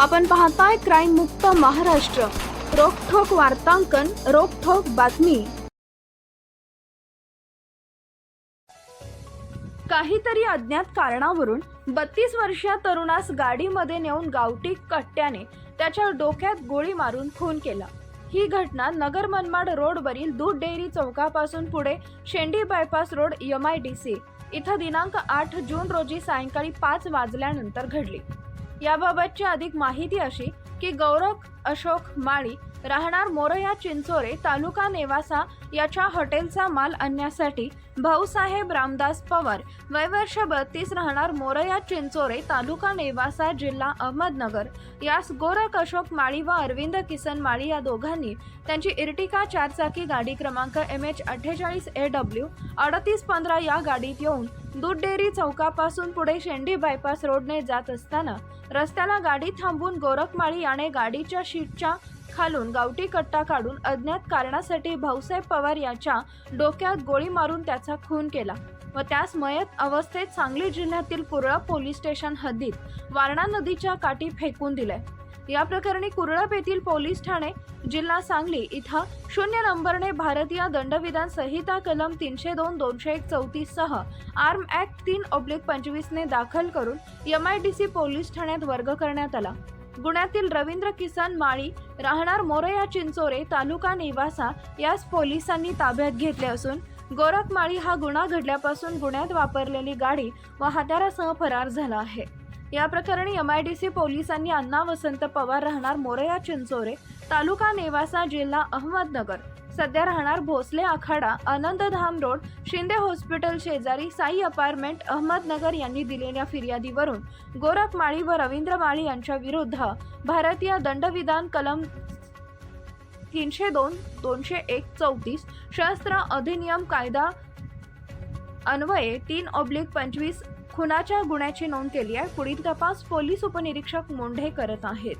आपण पाहताय क्राईम मुक्त महाराष्ट्र. रोखोक वार्तांकन रोखोक बातमी. काहीतरी अज्ञात कारणावरून बत्तीस वर्षीय तरुणास गाडीमध्ये नेऊन गावठी कट्ट्याने त्याच्या डोक्यात गोळी मारून खून केला. ही घटना नगर मनमाड रोडवरील दूध डेअरी चौकापासून पुढे Shendi bypass road M I D C इथं दिनांक आठ जून रोजी सायंकाळी पाच वाजल्यानंतर घडली. याबाबतची अधिक माहिती अशी की गौरव अशोक माळी राहणार मोरया चिंचोरे तालुका नेवासा याच्या हॉटेलचा माल आणण्यासाठी भाऊसाहेब रामदास पवार वयवर्ष बत्तीस राहणार मोरया चिंचोरे तालुका नेवासा जिल्हा अहमदनगर. यास गोरख अशोक माळी व अरविंद किसन माळी या दोघांनी त्यांची इर्टिका चारचाकी गाडी क्रमांक एम एच अठ्ठेचाळीस ए डब्ल्यू अडतीस पंधरा या गाडीत येऊन दूध डेअरी चौकापासून पुढे शेंडी बायपास रोडने जात असताना रस्त्याला गाडी थांबून गोरखमाळी याने गाडीच्या शीटच्या खालून गावठी कट्टा काढून अज्ञात कारणासाठी भाऊसाहेब पवार याच्या डोक्यात गोळी मारून त्याचा खून केला व त्यास मयत अवस्थेत सांगली जिल्ह्यातील कुरळा पोलीस स्टेशन हद्दीत वारणा नदीच्या काठी फेकून दिले या प्रकरणी कुरळप येथील पोलीस ठाणे जिल्हा सांगली इथं शून्य नंबरने भारतीय दंडविधान संहिता कलम तीनशे दोन दोनशे एक चौतीस सह आर्म ऍक्ट तीन ऑब्लिक पंचवीसने दाखल करून M I D C police ठाण्यात वर्ग करण्यात आला. गुन्ह्यातील रवींद्र किसन माळी राहणार मोरया चिंचोरे तालुका निवासा यास पोलिसांनी ताब्यात घेतले असून गोरखमाळी हा गुन्हा घडल्यापासून गुन्ह्यात वापरलेली गाडी व हत्यारासह फरार झाला आहे. या प्रकरणी एम आय डी सी पोलिसांनी अण्णा वसंत पवार राहणार मोरया चिंचोरे तालुका नेवासा जिल्हा अहमदनगर. सध्या राहणार भोसले आखाडा आनंदधाम रोड शिंदे हॉस्पिटल शेजारी साई अपार्टमेंट अहमदनगर यांनी दिलेल्या फिर्यादीवरून गोरख माळी व रवींद्र माळी यांच्या विरुद्ध भारतीय दंडविधान कलम तीनशे दोन दोनशे एक चौतीस शस्त्र अधिनियम कायदा अन्वये तीन ऑब्लिक पंचवीस खुनाच्या गुन्ह्याची नोंद केली आहे. पुढील तपास पोलीस उपनिरीक्षक मोंढे करत आहेत.